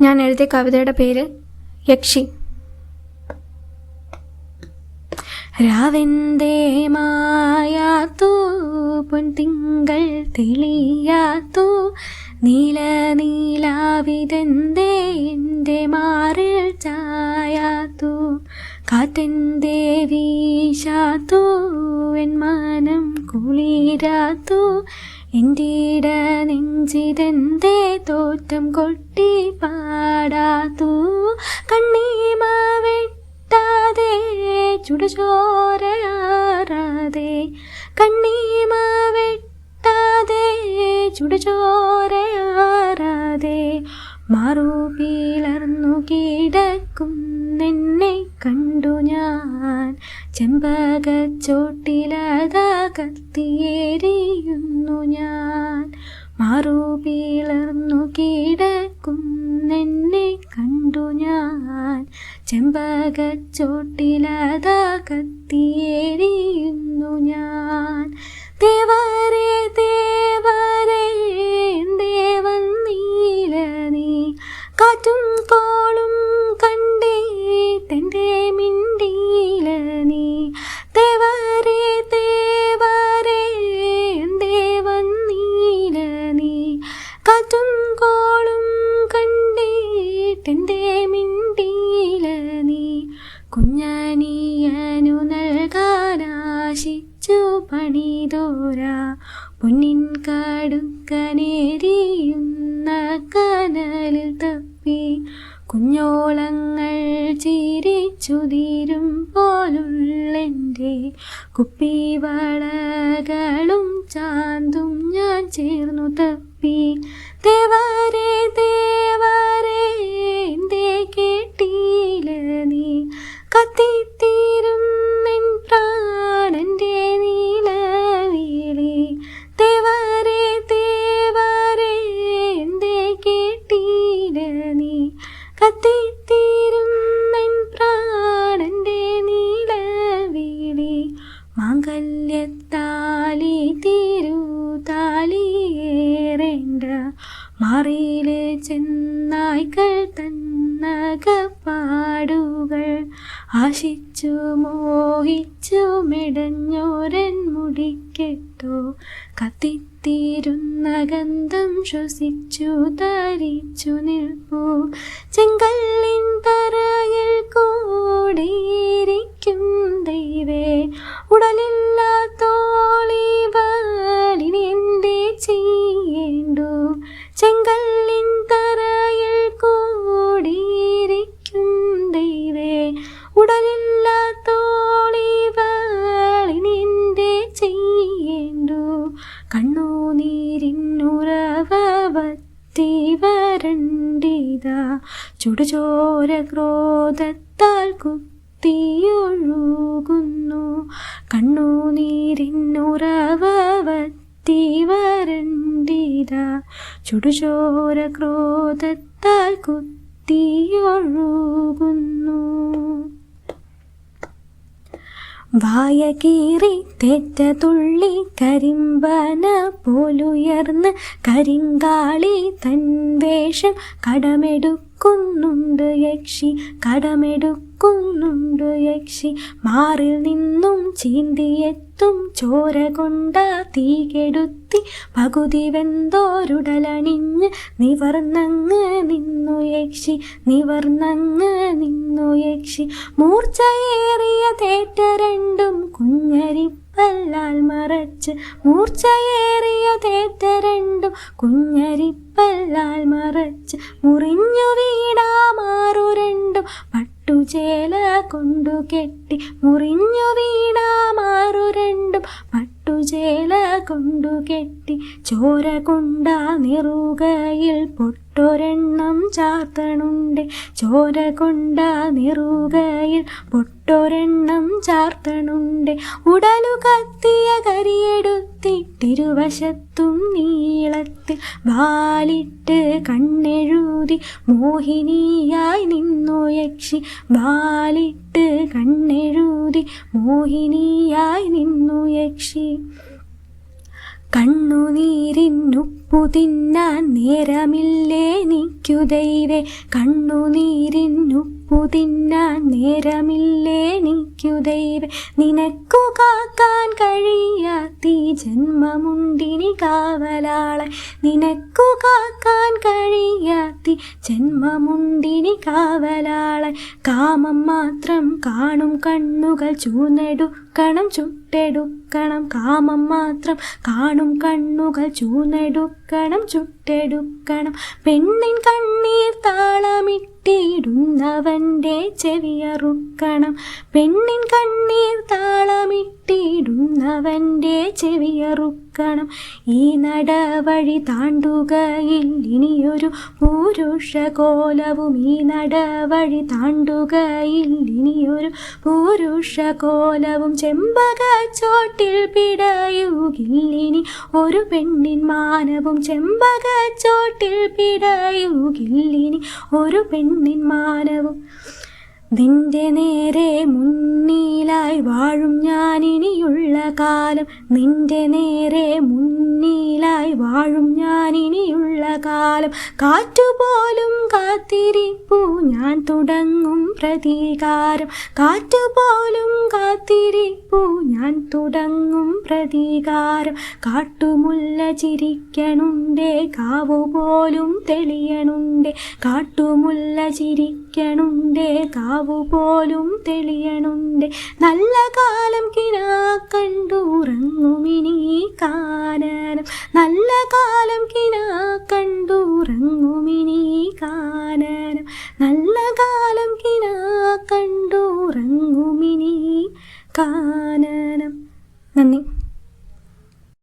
ഞാൻ എഴുതിയ കവിതയുടെ പേര് യക്ഷി. രാവെന്തേ മായാത്തു പൊൻതിങ്കൾ തെളിയാത്തു നീല നീലാവിതെന്തേ എന്റെ മാറിൽ ചായാത്തു കാറ്റെന്തേ വീശാത്തു എൻ മനം കുളിരാത്തു എന്റെ ഇട നെഞ്ചിതെന്തേ തോറ്റം കൊട്ടി പാടാത്തു കണ്ണീമ വെട്ടാതെ ചുടുചോരയാറാതെ. കണ്ണീമ വെട്ടാതെ ചുടുചോരയാറാതെ. മാറു പിളർന്നു കിടക്കുന്നെന്നെ കണ്ടു ഞാൻ ചെമ്പകച്ചോട്ടിലതാ കത്തിയേരിയുന്നു ഞാൻ. മാറു പിളർന്നു കിടക്കുന്നെന്നെ കണ്ടു ഞാൻ ചെമ്പകച്ചോട്ടിലതാ കത്തിയേരിയുന്നു ഞാൻ. ദേവരേ ദേവരേ ദേവൻ നീല നീ കാറ്റും കോളും കാറ്റും കോളും കണ്ടേട്ടെന്റെ മിണ്ടിയില നീ. കുഞ്ഞാനിയനു നൽകാനാശിച്ചു പണിതോര. പൊന്നിൻ കടുക്കനേരിയുന്ന കനലിൽ തപ്പി. കുഞ്ഞോളങ്ങൾ ചിരിച്ചുതിരും പോലുള്ളെന്റെ. കുപ്പിവളകളും ചാന്തും ഞാൻ ചേർന്നു തപ്പി. ദേവരേ ദേവരേ എന്തേ കേട്ടില്ല നീ? കത്തിത്തീരും നിൻ പ്രാണന്റെ നീലവിളി ദേവരേ ദേവരേ എന്തേ കേട്ടില്ല നീ? കത്തിത്തീരും നിൻ പ്രാണന്റെ നീലവിളി മാംഗല്യത്താലി ആശിച്ചു മോഹിച്ചു മെടഞ്ഞോരൻ മുടിക്കെട്ടോ. കത്തിത്തീരുന്ന ഗന്ധം ശ്വസിച്ചു ധരിച്ചു നിൽപ്പു. ചെങ്കല്ലിൻ കണ്ണുനീരിന്നുറവത്തി വരണ്ടിത ചുടുചോര ക്രോധത്താൽ കുത്തിയൊഴുകുന്നു. കണ്ണുനീരിന്നുറവത്തി വരണ്ടിത ചുടുചോര ക്രോധത്താൽ കുത്തിയൊഴുകുന്നു. വായ കീറി തെറ്റ തുള്ളി കരിമ്പന പോലുയർന്ന് കരിങ്കാളി തൻ വേഷം കടമെടുക്കുന്നുണ്ട് യക്ഷി കടമെടുക്കുന്നുണ്ട് യക്ഷി. മാറിൽ നിന്നും ചീന്തിയെത്തും ചോര കൊണ്ട തീ കെടുത്തി പകുതി വെന്തോരുടലണിഞ്ഞ് നിവർന്നങ്ങ് നിന്നു യക്ഷി നിവർന്നങ്ങ് നിന്നു യക്ഷി. മൂർച്ചയേറിയ തേറ്റ മറച്ച് മൂർച്ചയേറിയ തേറ്റ രണ്ടും കുഞ്ഞരിപ്പല്ലാൽ മറച്ച് മുറിഞ്ഞു വീണാമാറു രണ്ടും പട്ടുചേല കൊണ്ടു കെട്ടി മുറിഞ്ഞു വീണാമാറു രണ്ടും പട്ടുചേല കൊണ്ടു കെട്ടി ചോര കൊണ്ടാ നിറുകയിൽ പൊട്ടൊരെണ്ണം ചാർത്തണുണ്ട്. ചോര കൊണ്ട നിറുകയിൽ പൊട്ടൊരെണ്ണം ചാർത്തണുണ്ട്. ഉടലു കത്തിയ കരിയെടുത്തിട്ടിരുവശത്തും നീളത്തിൽ വാലിട്ട് കണ്ണെഴുതി മോഹിനിയായി നിന്നു യക്ഷി വാലിട്ട് കണ്ണെഴുതി മോഹിനിയായി നിന്നു യക്ഷി കണ്ണുനീരിന്നുപ്പു തിന്നാൻ നേരമില്ലേ നിക്കു ദൈവേ. കണ്ണുനീരിനുപ്പു തിന്നാൻ നേരമില്ലേ നിക്കു ദൈവേ? നിനക്കു കാക്കാൻ കഴിയാത്തീ ജന്മമുണ്ടിനി കാവലാളെ. നിനക്കു കാക്കാൻ കഴിയാത്തി ജന്മമുണ്ടിനി കാവലാളെ. കാമം മാത്രം കാണും കണ്ണുകൾ ചൂന്നെടുക്കണം ചുട്ടെടുക്കണം. കാമം മാത്രം കാണും കണ്ണുകൾ ചൂന്നെടുക്കണം ചുട്ടെടുക്കണം. പെണ്ണിൻ കണ്ണീർ താളമിട്ടിടുന്നവന്റെ ചെവിയറുക്കണം. പെണ്ണിൻ കണ്ണീർ താളമിട്ടിടുന്നവന്റെ ചെവിയറുക്കണം. ഈ നടവഴി താണ്ടുകയിൽ ഇനിയൊരു പുരുഷ കോലവും ഈ നടവഴി താണ്ടുകയിൽ ഇനിയൊരു പുരുഷ കോലവും ചെമ്പക ചോട്ടിൽ പിടയുകില്ലിനി ഒരു പെണ്ണിൻ മാനവും ചെമ്പക ചോട്ടിൽ പിടയുകില്ലിനി ഒരു പെണ്ണിൻ മാനവും നിന്റെ നേരെ മുന്നിലായി വാഴും ഞാനിനിയുള്ള കാലം. നിന്റെ നേരെ മുന്നിലായി വാഴും ഞാനിനിയുള്ള കാലം. കാറ്റുപോലും കാത്തിരിപ്പു ഞാൻ തുടങ്ങും പ്രതികാരം. കാറ്റുപോലും കാത്തിരിപ്പു ഞാൻ തുടങ്ങും പ്രതികാരം. കാട്ടുമുല്ല ചിരിക്കണുണ്ടേ കാവുപോലും തെളിയണുണ്ടേ. കാട്ടുമുല്ല ചിരിക്കണുണ്ടേ കാവു പോലും തെളിയണുണ്ട്. നല്ല കാലം കിനാ കണ്ടുറങ്ങുമിനി കാനനം. നല്ല കാലം കിനാ കണ്ടുറങ്ങുമിനി കാനനം.